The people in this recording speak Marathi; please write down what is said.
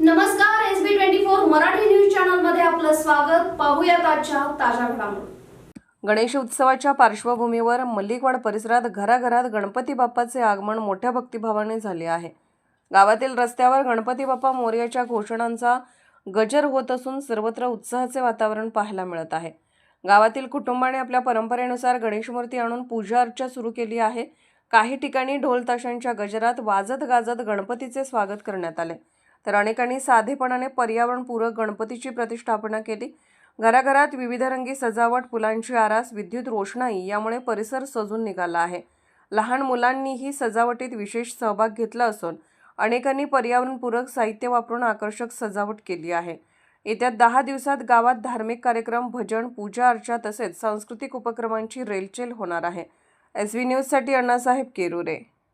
नमस्कार S B twenty four Marathi news चॅनलमध्ये आपलं स्वागत. पाहूया आजच्या ताज्या घडामोडी. गणेश उत्सवाच्या पार्श्वभूमीवर मल्लिकवाड परिसरात घराघरात गणपती बाप्पाचे आगमन मोठ्या भक्तिभावाने झाले आहे. गावातील रस्त्यावर गणपती बाप्पा मोर्याच्या घोषणांचा गजर होत असून सर्वत्र उत्साहाचे वातावरण पाहायला मिळत आहे. गावातील कुटुंबाने आपल्या परंपरेनुसार गणेशमूर्ती आणून पूजा अर्चा सुरू केली आहे. काही ठिकाणी ढोल ताशांच्या गजरात वाजत गाजत गणपतीचे स्वागत करण्यात आले. तर अनेकांनी साधेपणाने पर्यावरणपूरक गणपतीची प्रतिष्ठापना केली. घराघरात विविध रंगी सजावट फुलांची आरास विद्युत रोषणाई यामुळे परिसर सजून निघाला आहे. लहान मुलांनीही सजावटीत विशेष सहभाग घेतला असून अनेकांनी पर्यावरणपूरक साहित्य वापरून आकर्षक सजावट केली आहे. येत्या दहा दिवसात गावात धार्मिक कार्यक्रम भजन पूजा अर्चा तसेच सांस्कृतिक उपक्रमांची रेलचेल होणार आहे. एस व्ही न्यूजसाठी अण्णासाहेब केरुरे.